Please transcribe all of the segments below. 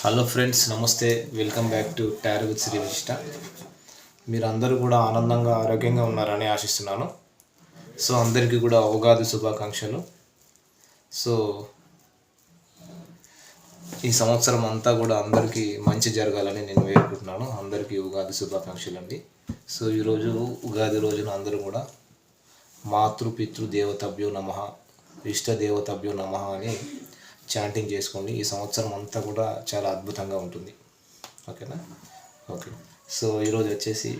Hello friends నమస్తే. Welcome back to tarot with Sri Vijita మీరు అందరూ కూడా ఆనందంగా ఆరోగ్యంగా ఉన్నారని ఆశిస్తున్నాను. సో అందరికీ కూడా ఉగాది శుభాకాంక్షలు. సో ఈ సంవత్సరం అంతా కూడా అందరికీ మంచి జరగాలని నేను వేడుకుంటున్నాను. అందరికీ ఉగాది శుభాకాంక్షలు అండి సో ఈరోజు ఉగాది రోజున అందరూ కూడా మాతృ పితృ దేవతభ్యో నమ ఇష్ట దేవతభ్యో నమ అని చాంటింగ్ చేసుకోండి. ఈ సంవత్సరం అంతా కూడా చాలా అద్భుతంగా ఉంటుంది. ఓకేనా? ఓకే. సో ఈరోజు వచ్చేసి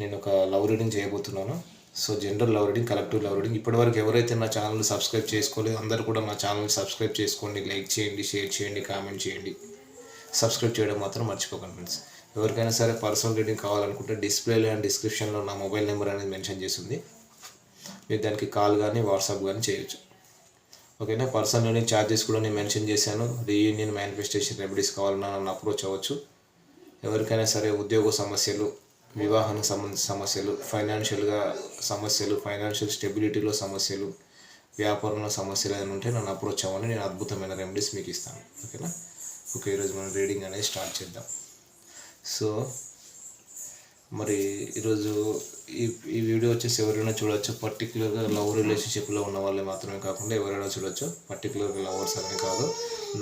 నేను ఒక లవ్ రీడింగ్ చేయబోతున్నాను. So general love reading collective love reading. ఇప్పటివరకు ఎవరైతే నా ఛానల్ సబ్స్క్రైబ్ చేసుకోలేదు అందరూ కూడా నా ఛానల్ సబ్స్క్రైబ్ చేసుకోండి. లైక్ చేయండి షేర్ చేయండి కామెంట్ చేయండి. సబ్స్క్రైబ్ చేయడం మాత్రం మర్చిపోకండి ఫ్రెండ్స్. ఎవరికైనా సరే పర్సనల్ రీడింగ్ కావాలనుకుంటే డిస్ప్లేలో అండ్ డిస్క్రిప్షన్లో నా మొబైల్ నెంబర్ అనేది మెన్షన్ చేసింది మీరు దానికి కాల్ కానీ వాట్సాప్ కానీ చేయొచ్చు. ఓకేనా? పర్సన్లోని రీడింగ్ ఛార్జెస్ కూడా నేను మెన్షన్ చేశాను. రీయూనియన్ మేనిఫెస్టేషన్ రెమెడీస్ కావాలన్నా నన్ను అప్రోచ్ అవ్వచ్చు. ఎవరికైనా సరే ఉద్యోగ సమస్యలు వివాహానికి సంబంధించిన సమస్యలు ఫైనాన్షియల్గా సమస్యలు ఫైనాన్షియల్ స్టెబిలిటీలో సమస్యలు వ్యాపారంలో సమస్యలు ఏమైనా ఉంటే నన్ను అప్రోచ్ అవ్వండి. నేను అద్భుతమైన రెమెడీస్ మీకు ఇస్తాను. ఓకేనా? ఓకే ఈరోజు మనం రీడింగ్ అనేది స్టార్ట్ చేద్దాం. సో మరి ఈరోజు ఈ ఈ వీడియో వచ్చేసి ఎవరైనా చూడొచ్చు పర్టికులర్గా లవ్ రిలేషన్షిప్లో ఉన్న వాళ్ళే మాత్రమే కాకుండా ఎవరైనా చూడొచ్చు పర్టికులర్గా లవర్స్ అనే కాదు.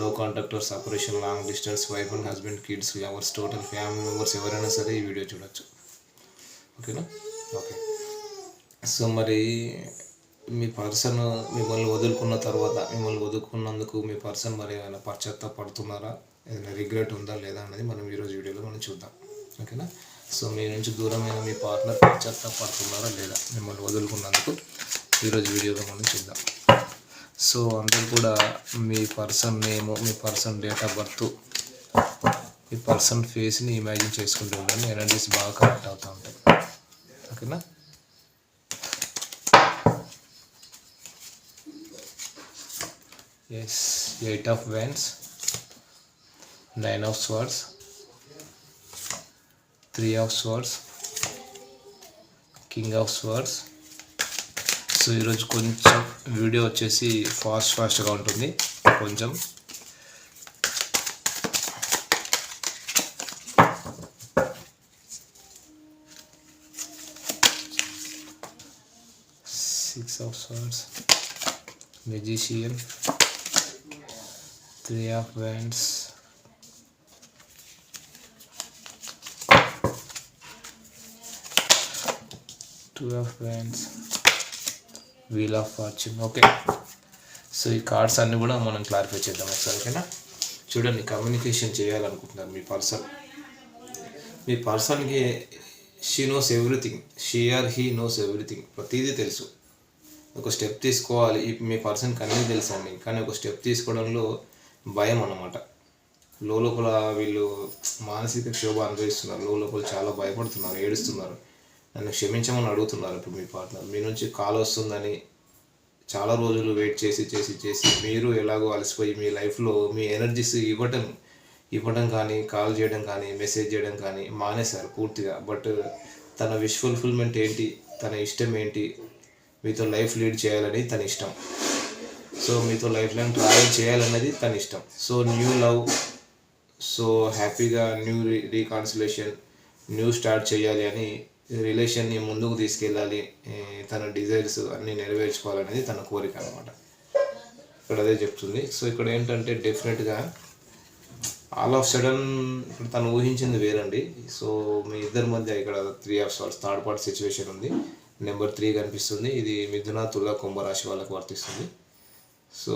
No contact or separation long distance wife and husband kids lovers total family members ఎవరైనా సరే ఈ వీడియో చూడొచ్చు. ఓకేనా? ఓకే. సో మరి మీ పర్సన్ మిమ్మల్ని వదులుకున్న తర్వాత మిమ్మల్ని వదులుకున్నందుకు మీ పర్సన్ మరి ఏమైనా పశ్చాత్తాపడుతున్నారా? ఏదైనా రిగ్రెట్ ఉందా లేదా అనేది మనం ఈరోజు వీడియోలో మనం చూద్దాం. ఓకేనా? సో మీ నుంచి దూరమైన మీ పార్ట్నర్ పశ్చాత్తాపడుతున్నారా లేదా మిమ్మల్ని వదులుకున్నందుకు ఈరోజు వీడియోలో మనం చూద్దాం. సో అందరూ కూడా మీ పర్సన్ నేమ్ మీ పర్సన్ డేట్ ఆఫ్ బర్త్ మీ పర్సన్ ఫేస్ని ఇమాజిన్ చేసుకుంటూ ఉండండి. ఎనర్జీస్ బాగా కనెక్ట్ అవుతూ ఉంటాయి. ఓకేనా? Yes eight of wands nine of swords three of swords king of swords so ఈరోజు కొంచెం వీడియో వచ్చేసి ఫాస్ట్ ఫాస్ట్గా ఉంటుంది. కొంచెం. Six of swords magician three of wands two of wands wheel of fortune okay so ఈ cards అన్నీ కూడా మనం క్లారిఫై చేద్దాం ఒకసారి ఓకేనా? చూడండి కమ్యూనికేషన్ చేయాలనుకుంటున్నారు మీ పర్సన్. మీ పర్సన్కి she knows everything she or he knows everything ప్రతిదీ తెలుసు. ఒక స్టెప్ తీసుకోవాలి. మీ పర్సన్కి అన్నీ తెలుసు అండి. కానీ ఒక స్టెప్ తీసుకోవడంలో భయం అన్నమాట. లోపల వీళ్ళు మానసిక క్షోభ అనుభవిస్తున్నారు. లోపల చాలా భయపడుతున్నారు ఏడుస్తున్నారు. నన్ను క్షమించమని అడుగుతున్నారు ఇప్పుడు మీ పార్ట్నర్ మీ నుంచి కాల్ వస్తుందని చాలా రోజులు వెయిట్ చేసి చేసి చేసి మీరు ఎలాగో అలసిపోయి మీ లైఫ్లో మీ ఎనర్జీస్ ఇవ్వటం ఇవ్వడం కానీ కాల్ చేయడం కానీ మెసేజ్ చేయడం కానీ మానేశారు పూర్తిగా. బట్ తన విష్ ఫుల్ఫిల్మెంట్ ఏంటి తన ఇష్టం ఏంటి మీతో లైఫ్ లీడ్ చేయాలని తన ఇష్టం. సో మీతో లైఫ్ లాంగ్ ట్రావెల్ చేయాలన్నది తన ఇష్టం. సో న్యూ లవ్ సో హ్యాపీగా new re reconciliation new start చేయాలి అని రిలేషన్ని ముందుకు తీసుకెళ్ళాలి తన డిజైర్స్ అన్నీ నెరవేర్చుకోవాలనేది తన కోరిక అనమాట ఇక్కడ అదే చెప్తుంది. సో ఇక్కడ ఏంటంటే డెఫినెట్గా ఆల్ ఆఫ్ సడన్ ఇప్పుడు తను ఊహించింది వేరండి. సో మీ ఇద్దరి మధ్య ఇక్కడ three of swords third part situation ఉంది. నెంబర్ త్రీ కనిపిస్తుంది. ఇది మిథున తుల కుంభరాశి వాళ్ళకు వర్తిస్తుంది. సో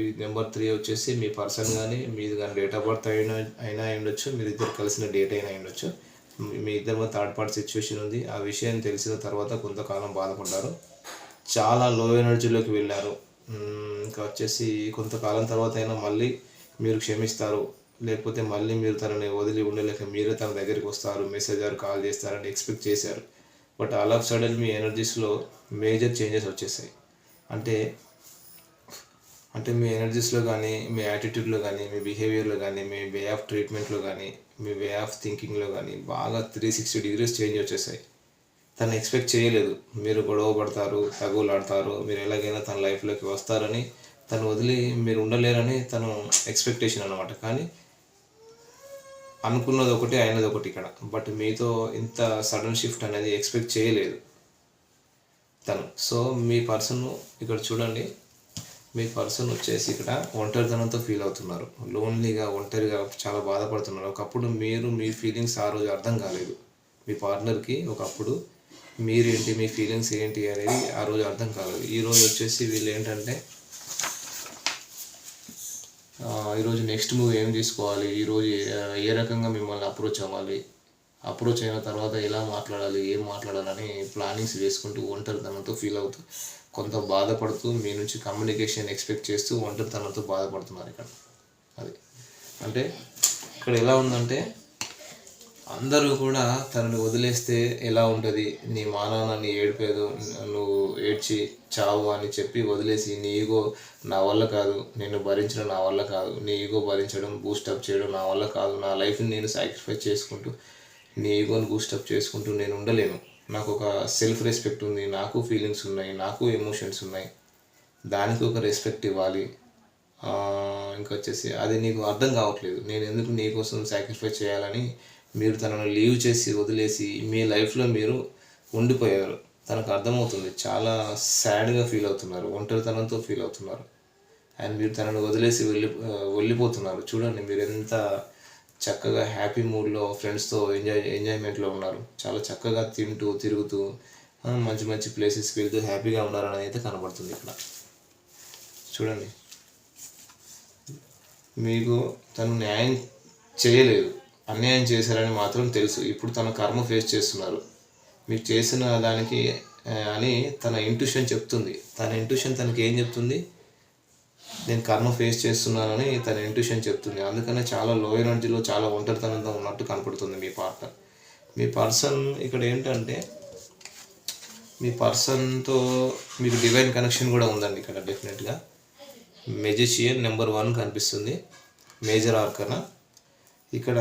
ఈ నెంబర్ త్రీ వచ్చేసి మీ పర్సన్ కానీ మీది కానీ డేట్ ఆఫ్ బర్త్ అయినా అయినా అయ్యుండొచ్చు ఉండొచ్చు. మీరు కలిసిన డేట్ అయినా అయి ఉండొచ్చు. మీ- ఇద్దరు థర్డ్ పార్ట్ సిచ్యువేషన్ ఉంది. ఆ విషయం తెలిసిన తర్వాత కొంతకాలం బాధపడ్డారు. చాలా లో ఎనర్జీలోకి వెళ్ళారు. ఇంకా వచ్చేసి కొంతకాలం తర్వాత అయినా మళ్ళీ మీరు క్షమిస్తారు. లేకపోతే మళ్ళీ మీరు తనని వదిలి ఉండలేక మీరే తన దగ్గరికి వస్తారు. మెసేజ్ ఆర్ కాల్ చేస్తారని ఎక్స్పెక్ట్ చేశారు. బట్ ఆల్ ఆఫ్ సడన్ మీ ఎనర్జీస్లో మేజర్ చేంజెస్ వచ్చేసాయి. అంటే అంటే మీ ఎనర్జీస్లో కానీ మీ యాటిట్యూడ్లో కానీ మీ బిహేవియర్లో కానీ మీ వే ఆఫ్ ట్రీట్మెంట్లో కానీ మీ వే ఆఫ్ థింకింగ్లో కానీ బాగా త్రీ సిక్స్టీ డిగ్రీస్ చేంజ్ వచ్చేసాయి. తను ఎక్స్పెక్ట్ చేయలేదు. మీరు గొడవ పడతారు తగులాడతారు మీరు ఎలాగైనా తన లైఫ్లోకి వస్తారని తను వదిలి మీరు ఉండలేరని తను ఎక్స్పెక్టేషన్ అనమాట కానీ అనుకున్నది ఒకటి అయినది ఒకటి ఇక్కడ. బట్ మీతో ఇంత సడన్ షిఫ్ట్ అనేది ఎక్స్పెక్ట్ చేయలేదు తను. సో మీ పర్సన్ ఇక్కడ చూడండి. మీ పర్సన్ వచ్చేసి ఇక్కడ ఒంటరితనంతో ఫీల్ అవుతున్నారు. లోన్లీగా ఒంటరిగా చాలా బాధపడుతున్నారు. ఒకప్పుడు మీరు మీ ఫీలింగ్స్ ఆ రోజు అర్థం కాలేదు. మీ పార్ట్నర్కి ఒకప్పుడు మీరేంటి మీ ఫీలింగ్స్ ఏంటి అనేది ఆ రోజు అర్థం కాలేదు. ఈరోజు వచ్చేసి వీళ్ళు ఏంటంటే ఈరోజు నెక్స్ట్ మూవ్ ఏం తీసుకోవాలి ఈరోజు ఏ- ఏ రకంగా మిమ్మల్ని అప్రోచ్ అవ్వాలి అప్రోచ్ అయిన తర్వాత ఎలా మాట్లాడాలి ఏం మాట్లాడాలని ప్లానింగ్స్ వేసుకుంటూ ఒంటరితనంతో ఫీల్ అవుతూ కొంత బాధపడుతూ మీ నుంచి కమ్యూనికేషన్ ఎక్స్పెక్ట్ చేస్తూ ఒంటరితనంతో బాధపడుతున్నారు ఇక్కడ. అది. అంటే ఇక్కడ ఎలా ఉందంటే అందరూ కూడా తనని వదిలేస్తే ఎలా ఉంటుంది? నీ మానాన్ని ఏడిపేదు నువ్వు ఏడ్చి చావు అని చెప్పి వదిలేసి నీ ఈగో నా వల్ల కాదు నేను భరించడం నా వల్ల కాదు నీ ఈగో భరించడం బూస్టప్ చేయడం నా వల్ల కాదు నా లైఫ్ని నేను సాక్రిఫైస్ చేసుకుంటూ నీ ఈగోని బూస్టప్ చేసుకుంటూ నేను ఉండలేను. నాకు ఒక సెల్ఫ్ రెస్పెక్ట్ ఉంది నాకు ఫీలింగ్స్ ఉన్నాయి నాకు ఎమోషన్స్ ఉన్నాయి. దానికి ఒక రెస్పెక్ట్ ఇవ్వాలి. ఇంకా వచ్చేసి అది నీకు అర్థం కావట్లేదు. నేను ఎందుకు నీకోసం సాక్రిఫైస్ చేయాలని మీరు తనను లీవ్ చేసి వదిలేసి మీ లైఫ్లో మీరు ఉండిపోయారు. తనకు అర్థమవుతుంది. చాలా సాడ్గా ఫీల్ అవుతున్నారు. ఒంటరితనంతో ఫీల్ అవుతున్నారు. అండ్ మీరు తనను వదిలేసి వెళ్ళి వెళ్ళిపోతున్నారు. చూడండి మీరు ఎంత చక్కగా హ్యాపీ మూడ్లో ఫ్రెండ్స్తో ఎంజాయ్ ఎంజాయ్మెంట్లో ఉన్నారు. చాలా చక్కగా తింటూ తిరుగుతూ మంచి మంచి ప్లేసెస్కి వెళ్తూ హ్యాపీగా ఉన్నారని అయితే కనబడుతుంది ఇక్కడ. చూడండి. మీకు తను న్యాయం చేయలేదు. అన్యాయం చేశారని మాత్రం తెలుసు. ఇప్పుడు తన కర్మ ఫేస్ చేస్తున్నారు. మీకు చేసిన దానికి అని తన ఇంట్యూషన్ చెప్తుంది. తన ఇంట్యూషన్ తనకి ఏం చెప్తుంది? నేను కర్మ ఫేస్ చేస్తున్నానని తన ఇంట్యూషన్ చెప్తుంది. అందుకనే చాలా లో ఎనర్జీలో చాలా ఒంటరితనంతో ఉన్నట్టు కనపడుతుంది మీ పార్ట్నర్ మీ పర్సన్ ఇక్కడ ఏంటంటే మీ పర్సన్తో మీకు డివైన్ కనెక్షన్ కూడా ఉందండి ఇక్కడ డెఫినెట్గా మెజిషియన్ నెంబర్ వన్ కనిపిస్తుంది. మేజర్ ఆర్కన ఇక్కడ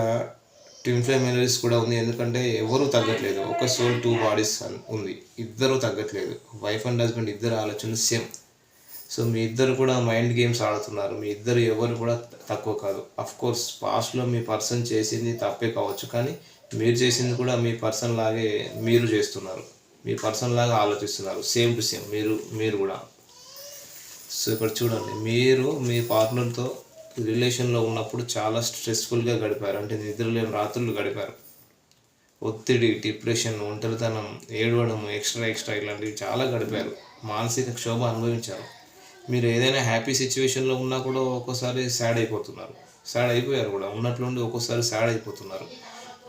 ట్విన్ ఫ్లేమ్ ఎనర్జీస్ కూడా ఉంది. ఎందుకంటే ఎవరు తగ్గట్లేదు. ఒక సోల్ టూ బాడీస్ ఉంది. ఇద్దరు తగ్గట్లేదు. వైఫ్ అండ్ హస్బెండ్ ఇద్దరు ఆలోచన సేమ్ సో మీ ఇద్దరు కూడా మైండ్ గేమ్స్ ఆడుతున్నారు. మీ ఇద్దరు ఎవరు కూడా తక్కువ కాదు. అఫ్ కోర్స్ పాస్ట్లో మీ పర్సన్ చేసింది తప్పే కావచ్చు కానీ మీరు చేసింది కూడా మీ పర్సన్ లాగే మీరు చేస్తున్నారు. మీ పర్సన్ లాగా ఆలోచిస్తున్నారు. సేమ్ టు సేమ్ మీరు మీరు కూడా. సో ఇక్కడ చూడండి మీరు మీ పార్ట్నర్తో రిలేషన్లో ఉన్నప్పుడు చాలా స్ట్రెస్ఫుల్గా గడిపారు. అంటే నిద్రలేని రాత్రులు గడిపారు. ఒత్తిడి డిప్రెషన్ ఒంటరితనం ఏడవడం ఎక్స్ట్రా ఎక్స్ట్రా ఇలాంటివి చాలా గడిపారు. మానసిక క్షోభ అనుభవించారు. మీరు ఏదైనా హ్యాపీ సిచ్యువేషన్లో ఉన్నా కూడా ఒక్కోసారి సాడ్ అయిపోతున్నారు. సాడ్ అయిపోయారు కూడా. ఉన్నట్లుండి ఒక్కోసారి సాడ్ అయిపోతున్నారు.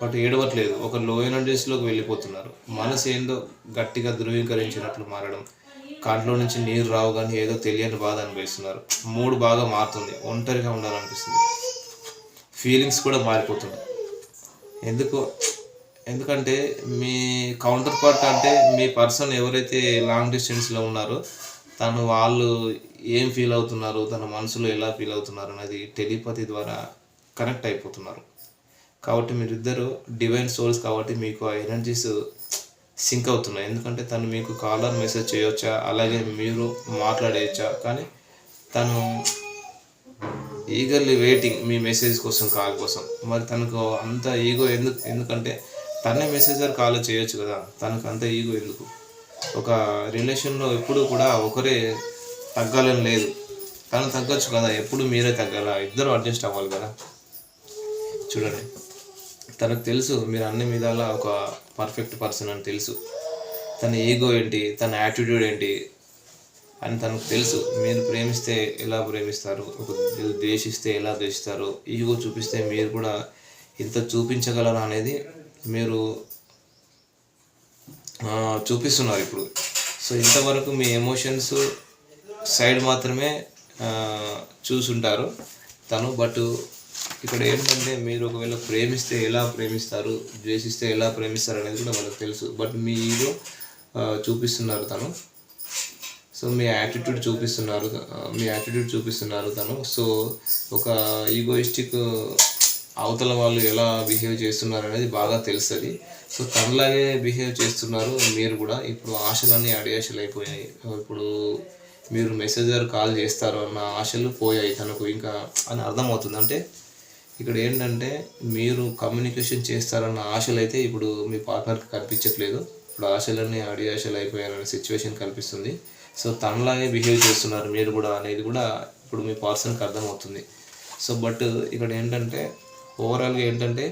బట్ ఏడవట్లేదు. ఒక లో ఎనర్జీస్లోకి వెళ్ళిపోతున్నారు. మనసు ఏందో గట్టిగా ధృవీకరించినట్లు మారడం కంట్లో నుంచి నీరు రావు కానీ ఏదో తెలియని బాధ అనిపిస్తున్నారు. మూడు బాగా మారుతుంది. ఒంటరిగా ఉండాలనిపిస్తుంది. ఫీలింగ్స్ కూడా మారిపోతున్నాయి. ఎందుకు ఎందుకంటే మీ కౌంటర్ పార్ట్ అంటే మీ పర్సన్ ఎవరైతే లాంగ్ డిస్టెన్స్లో ఉన్నారో తను వాళ్ళు ఏం ఫీల్ అవుతున్నారు తన మనసులో ఎలా ఫీల్ అవుతున్నారు అనేది టెలిపతి ద్వారా కనెక్ట్ అయిపోతున్నారు. కాబట్టి మీరిద్దరు డివైన్ సోల్స్ కాబట్టి మీకు ఆ ఎనర్జీస్ సింక్ అవుతున్నాయి. ఎందుకంటే తను మీకు కాలర్ మెసేజ్ చేయొచ్చా అలాగే మీరు మాట్లాడేయచ్చా కానీ తను ఈగర్లీ వెయిటింగ్ మీ మెసేజ్ కోసం కాల్ కోసం. మరి తనకు అంత ఈగో ఎందుకు ఎందుకంటే తనే మెసేజర్ కాల్ చేయొచ్చు కదా తనకు అంత ఈగో ఎందుకు? ఒక రిలేషన్లో ఎప్పుడు కూడా ఒకరే తగ్గాలని లేదు. తను తగ్గొచ్చు కదా ఎప్పుడు మీరే తగ్గాల? ఇద్దరు అడ్జస్ట్ అవ్వాలి కదా. చూడండి. తనకు తెలుసు మీరు అన్ని విధాల ఒక పర్ఫెక్ట్ పర్సన్ అని తెలుసు. తన ఈగో ఏంటి తన యాటిట్యూడ్ ఏంటి అని తనకు తెలుసు. మీరు ప్రేమిస్తే ఎలా ప్రేమిస్తారు? ఒక ద్వేషిస్తే ఎలా ద్వేషిస్తారు? ఈగో చూపిస్తే మీరు కూడా ఇంత చూపించగలరా అనేది మీరు చూపిస్తున్నారు ఇప్పుడు. సో ఇంతవరకు మీ ఎమోషన్స్ సైడ్ మాత్రమే చూసుంటారు. తను బట్ ఇక్కడ ఏంటంటే మీరు ఒకవేళ ప్రేమిస్తే ఎలా ప్రేమిస్తారు ద్వేషిస్తే ఎలా ప్రేమిస్తారు అనేది కూడా వాళ్ళకి తెలుసు. బట్ మీ ఈగో చూపిస్తున్నారు తను. సో మీ యాటిట్యూడ్ చూపిస్తున్నారు మీ యాటిట్యూడ్ చూపిస్తున్నారు తను. సో ఒక ఈగోయిస్టిక్ అవతల వాళ్ళు ఎలా బిహేవ్ చేస్తున్నారు అనేది బాగా తెలుస్తుంది. సో తనలాగే బిహేవ్ చేస్తున్నారు మీరు కూడా. ఇప్పుడు ఆశలన్నీ అడియాశలు అయిపోయాయి. ఇప్పుడు మీరు మెసేజర్ కాల్ చేస్తారు అన్న ఆశలు పోయాయి తనకు ఇంకా అని అర్థమవుతుంది. అంటే ఇక్కడ ఏంటంటే మీరు కమ్యూనికేషన్ చేస్తారన్న ఆశలు అయితే ఇప్పుడు మీ పార్ట్నర్కి కనిపించట్లేదు. ఇప్పుడు ఆశలన్నీ అడి ఆశలు అయిపోయారనే సిచ్యువేషన్ కనిపిస్తుంది. సో తనలాగే బిహేవ్ చేస్తున్నారు మీరు కూడా అనేది కూడా ఇప్పుడు మీ పర్సన్కి అర్థమవుతుంది. సో బట్ ఇక్కడ ఏంటంటే ఓవరాల్గా ఏంటంటే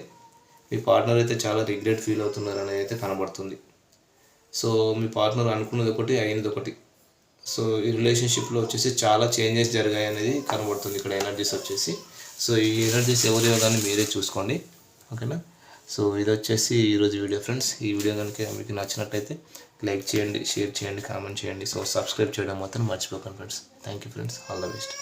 మీ పార్ట్నర్ అయితే చాలా రిగ్రెట్ ఫీల్ అవుతున్నారు అనేది అయితే కనబడుతుంది. సో మీ పార్ట్నర్ అనుకున్నది ఒకటి అయింది ఒకటి. సో ఈ రిలేషన్షిప్లో వచ్చేసి చాలా చేంజెస్ జరిగాయి అనేది కనబడుతుంది ఇక్కడ ఎనర్జీస్ వచ్చేసి. సో ఈ ఎనర్జీస్ ఎవరి కానీ మీరే చూసుకోండి. ఓకేనా సో ఇది వచ్చేసి ఈరోజు వీడియో ఫ్రెండ్స్. ఈ వీడియో కనుక మీకు నచ్చినట్టయితే లైక్ చేయండి షేర్ చేయండి కామెంట్ చేయండి. సో సబ్స్క్రైబ్ చేయడం మాత్రం మర్చిపోకండి friends. Thank you friends all the best